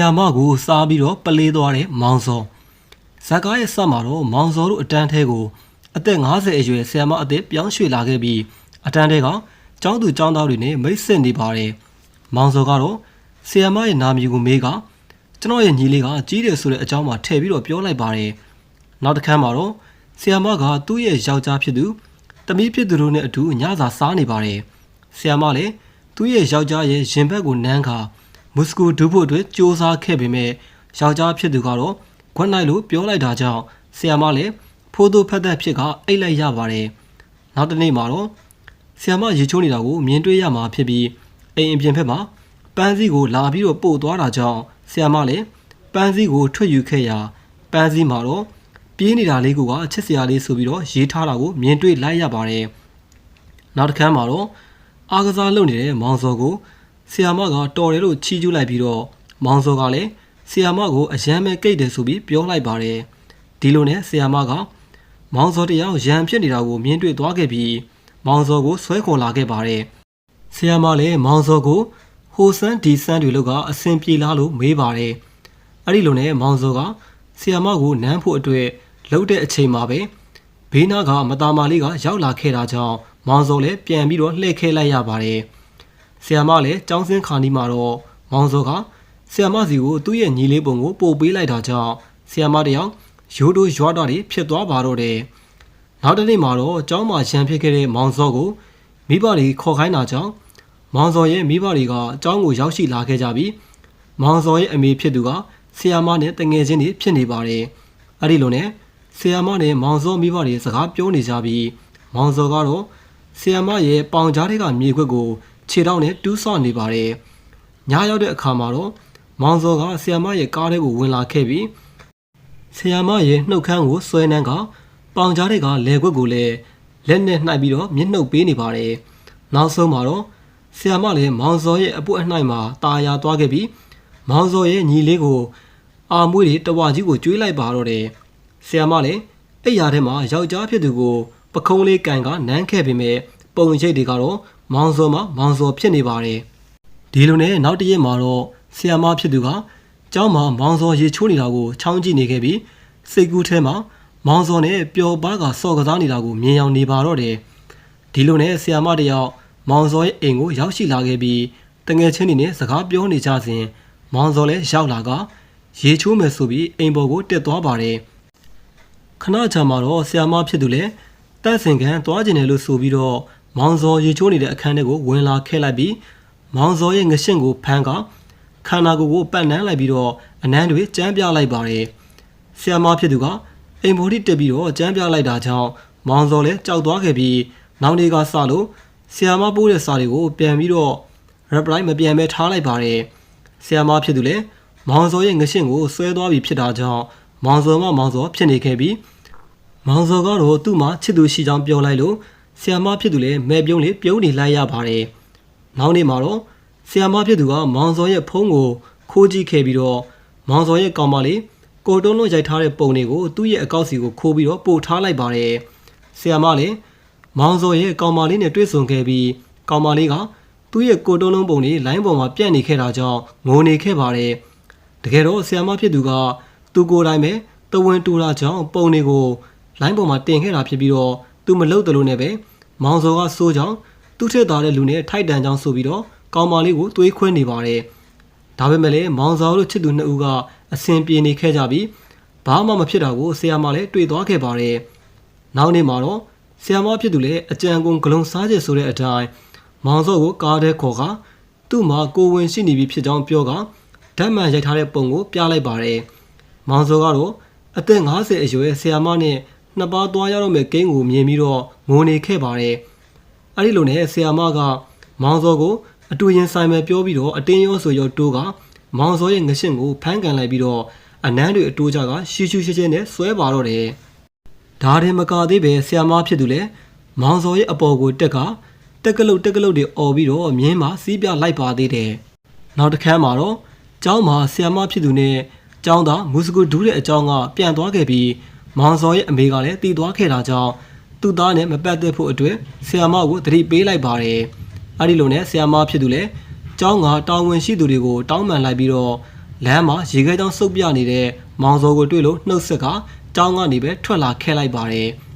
ယာမကိုစားပြီးတော့ပလေးသွားတဲ့မောင်စောဇက်ကားရဲ့ဆက်မှာတော့မောင်စောတို့အတန်းထဲကိုအသက်50အရွယ်ဆရာမအသက်ပြောင်းရွှေ့လာခဲ့ပြီးအတန်းထဲကကျောင်းသူကျောင်းသားတွေနဲ့မိတ်ဆက်နေပါတယ်မောင်စောကတော့ဆရာမရဲ့နာမည်ကိုမေးကကျွန်တော်ရဲ့ညီလေးကကြီးတယ်ဆိုတဲ့အကြောင်းမှထည့်ပြီးတော့ပြောလိုက်ပါတယ်နောက်တစ်ခါမှာတော့ဆရာမကသူ့ရဲ့ယောက်ျားဖြစ်သူတမီးဖြစ်သူတို့နဲ့အတူညစာစားနေပါတယ်ဆရာမလည်းသူ့ရဲ့ယောက်ျားရဲ့ရင်ဘတ်ကိုနမ်းခါ မုစကိုဒုဖို့အတွက်စ조사ခဲ့ပေမဲ့ယောက်ျားဖြစ်သူကတော့ခွန်းနိုင်လို့ပြောလိုက်တာကြောင့်ဆီယာမလည်းဖိုးသူဖက်သက်ဖြစ်ကအိတ်လိုက်ရပါတယ်။နောက်တစ်နေ့မှာတော့ဆီယာမရေချိုးနေတာကိုမြင်တွေ့ရမှာဖြစ်ပြီးအိမ်အပြင်ဘက်မှာပန်းစည်းကိုလာပြီးတော့ပို့သွားတာကြောင့်ဆီယာမလည်းပန်းစည်းကိုထွက်ယူခဲ့ရာပန်းစည်းမှာတော့ပြေးနေတာလေးကချစ်စရာလေးဆိုပြီးတော့ရေးထားတာကိုမြင်တွေ့လိုက်ရပါတယ်။နောက်တစ်ခါမှာတော့အားကစားလုပ်နေတဲ့မောင်စောကို ဆီယာမကတော်တယ်လို့ချီးကျူးလိုက်ပြီးတော့မောင်စောကလည်းဆီယာမကိုအယမ်းပဲကိတ်တယ်ဆိုပြီးပြောလိုက်ပါတယ်ဒီလိုနဲ့ဆီယာမကမောင်စောတယောက်ရန်ဖြစ်နေတာကိုမြင်တွေ့သွားခဲ့ပြီးမောင်စောကိုဆွဲခေါ်လာခဲ့ပါတယ်ဆီယာမလည်းမောင်စောကိုဟိုဆန်းဒီဆန်းတွေလောက်ကအဆင်ပြေလားလို့မေးပါတယ်အဲ့ဒီလိုနဲ့မောင်စောကဆီယာမကိုနမ်းဖို့အတွက်လှုပ်တဲ့အချိန်မှာပဲဘေးနားကမတာမာလေးကရောက်လာခဲ့တာကြောင့်မောင်စောလည်းပြန်ပြီးတော့လှည့်ခဲလိုက်ရပါတယ်။ ဆီယမလည်းចောင်းစင်းခါနီးမှာတော့မောင်စောကဆီယမစီကိုသူ့ရဲ့ညီလေးပုံကိုပို့ပေးလိုက်တာကြောင့်ဆီယမတယောက်ရိုးတိုးရွာတာတွေဖြစ်သွားပါတော့တယ်။နောက်တစ်နေ့မှာတော့ចောင်းမှာရံဖြစ်ခဲ့တဲ့မောင်စောကိုမိဘတွေခေါ်ခိုင်းတာကြောင့်မောင်စောရဲ့မိဘတွေကအကြောင်းကိုရောက်ရှိလာခဲ့ကြပြီးမောင်စောရဲ့အမေဖြစ်သူကဆီယာမနဲ့တငယ်ချင်းတွေဖြစ်နေပါတယ်။အဲဒီလိုနဲ့ဆီယာမနဲ့မောင်စောမိဘတွေစကားပြောနေကြပြီးမောင်စောကတော့ဆီယာမရဲ့ပေါင်ကြားတွေကမြေခွက်ကို ခြေထောက်နဲ့တူးဆော့နေပါတယ်။ညရောက်တဲ့အခါမှာတော့မောင်စောကဆီယမရဲ့ကားထဲကိုဝင်လာခဲ့ပြီးဆီယမရဲ့နှုတ်ခမ်းကိုဆွဲနှမ်းကပေါင်ကြားတွေကလေခွက်ကိုလည်းလက်နဲ့နှိုက်ပြီးတော့မျက်နှုတ်ပေးနေပါတယ်။နောက်ဆုံးမှာတော့ဆီယမလည်းမောင်စောရဲ့အပွတ်အနှိုက်မှာตาရသွားခဲ့ပြီးမောင်စောရဲ့ညီလေးကိုအာမွေးတွေတဝါကြီးကိုကျွေးလိုက်ပါတော့တယ်။ဆီယမလည်းအဲ့ရထဲမှာယောက်ျားဖြစ်သူကိုပခုံးလေးကန်ကနမ်းခဲ့ပေမဲ့ပုံရိပ်တွေကတော့ မောင်စောမှာမောင်စောဖြစ်နေပါတယ်ဒီလိုနဲ့နောက်တစ်ရက်မှာတော့ဆီယာမဖြစ်သူကကျောင်းမှာမောင်စောရေချိုးနေတာကိုချောင်းကြည့်နေခဲ့ပြီးစိတ်ကူးထဲမှာမောင်စောနဲ့ပျော်ပါးကစော်ကစားနေတာကိုမြင်အောင်နေပါတော့တယ်ဒီလိုနဲ့ဆီယာမတယောက်မောင်စောရဲ့အိမ်ကိုရောက်ရှိလာခဲ့ပြီးတငယ်ချင်းတွေနဲ့စကားပြောနေကြစဉ်မောင်စောလည်းရောက်လာကရေချိုးမယ်ဆိုပြီးအိမ်ပေါ်ကိုတက်သွားပါတယ်ခဏကြာမှတော့ဆီယာမဖြစ်သူလည်းတက်စင်ကန်သွားကျင်တယ်လို့ဆိုပြီးတော့ မောင်စောရေချိုးနေတဲ့အခန်းထဲကိုဝင်လာခဲ့လိုက်ပြီးမောင်စောရဲ့ငရှင့်ကိုဖမ်းကခန္ဓာကိုယ်ကိုပတ်နန်းလိုက်ပြီးတော့အနမ်းတွေကျမ်းပြလိုက်ပါတယ်။ဆီယမဖြစ်သူကအိမ်ပေါ်ထိတက်ပြီးတော့ကျမ်းပြလိုက်တာကြောင့်မောင်စောလည်းကြောက်သွားခဲ့ပြီးနောက်နေ့ကစလို့ဆီယမပိုးတဲ့စာတွေကိုပြန်ပြီးတော့ reply မပြန်ပဲထားလိုက်ပါတယ်။ဆီယမဖြစ်သူလည်းမောင်စောရဲ့ငရှင့်ကိုဆွဲသွားပြီးဖြစ်တာကြောင့်မောင်စောမမောင်စောဖြစ်နေခဲ့ပြီးမောင်စောကတော့သူ့မှာချစ်သူရှိကြောင်းပြောလိုက်လို့ ဆီယမဖြစ်သူလည်းမဲ့ပြုံးလေးပြုံးနေလိုက်ရပါတယ်။နောက်နေ့မှာတော့ဆီယမဖြစ်သူကမောင်စောရဲ့ဖုန်းကိုခိုးကြည့်ခဲ့ပြီးတော့မောင်စောရဲ့ကောင်မလေးကိုတုံးလုံးရိုက်ထားတဲ့ပုံတွေကိုသူ့ရဲ့အကောက်စီကိုခိုးပြီးတော့ပို့ထားလိုက်ပါတယ်။ဆီယမလည်းမောင်စောရဲ့ကောင်မလေးနဲ့တွေ့ဆုံခဲ့ပြီးကောင်မလေးကသူ့ရဲ့ကိုတုံးလုံးပုံတွေလိုင်းပေါ်မှာပြန့်နေခဲ့တာကြောင့်ငိုနေခဲ့ပါတယ်။တကယ်တော့ဆီယမဖြစ်သူကသူကိုယ်တိုင်ပဲတဝင်းတူတာကြောင့်ပုံတွေကိုလိုင်းပေါ်မှာတင်ခဲ့တာဖြစ်ပြီးတော့ သူမလုပ်တယ်လို့နဲ့ပဲမောင်စောကစိုးကြောင်သူ့ထက်သားတဲ့လူနဲ့ထိုက်တန်ကြောင်ဆိုပြီးတော့ကောင်မလေးကိုတွေးခွင်းနေပါတယ်။ဒါပေမဲ့လည်းမောင်စောတို့ချစ်သူနှစ်ဦးကအဆင်ပြေနေခဲ့ကြပြီးဘာမှမဖြစ်တာကိုဆရာမလည်းတွေ့သွားခဲ့ပါတယ်။နောက်နေ့မှာတော့ဆရာမဖြစ်သူလည်းအကြံကုန်ဂလုံးစားချက်ဆိုတဲ့အတိုင်းမောင်စောကိုကားထဲခေါ်ကသူ့မှာကိုဝင်ရှိနေပြီဖြစ်ကြောင်းပြောကဓာတ်မှန်ရိုက်ထားတဲ့ပုံကိုပြလိုက်ပါတယ်။မောင်စောကတော့အသက်50အရွယ်ဆရာမနဲ့ နှစ်ပါးသွားရတော့မဲ့ကိန်းကိုမြင်ပြီးတော့ငိုနေခဲ့ပါတယ်။အဲဒီလိုနဲ့ဆီယာမကမောင်စောကိုအတူရင်ဆိုင်မဲ့ပြောပြီးတော့အတင်းရောဆိုရောတိုးကမောင်စောရဲ့ငရှင့်ကိုဖမ်းကန်လိုက်ပြီးတော့အနမ်းတွေအတိုးကြကရှူရှူရှဲရှဲနဲ့ဆွဲပါတော့တယ်။ဒါရင်မကသေးပဲဆီယာမဖြစ်သူလဲမောင်စောရဲ့အပေါ်ကိုတက်ကတက်ကလုတ်တက်ကလုတ်တွေអော်ပြီးတော့မြင်းမှာစီးပြလိုက်ပါသေးတယ်။နောက်တစ်ခါမှာတော့ကျောင်းမှာဆီယာမဖြစ်သူနဲ့ကျောင်းသားမူစကူဒူးတဲ့အကြောင်းကပြန်သွားခဲ့ပြီး မောင်စောရဲ့အမေကလည်းတည်သွားခဲ့တာကြောင့်သူ့သားနဲ့မပတ်သက်ဖို့အတွက်ဆီယာမကိုတတိပေးလိုက်ပါတယ်။အဲဒီလိုနဲ့ဆီယာမဖြစ်သူလည်းကျောင်းကတာဝန်ရှိသူတွေကိုတောင်းပန်လိုက်ပြီးတော့လမ်းမှာရေခဲကြောင်စုပ်ပြနေတဲ့မောင်စောကိုတွေ့လို့နှုတ်ဆက်ကကြောင်းကနေပဲထွက်လာခဲ့လိုက်ပါတယ်။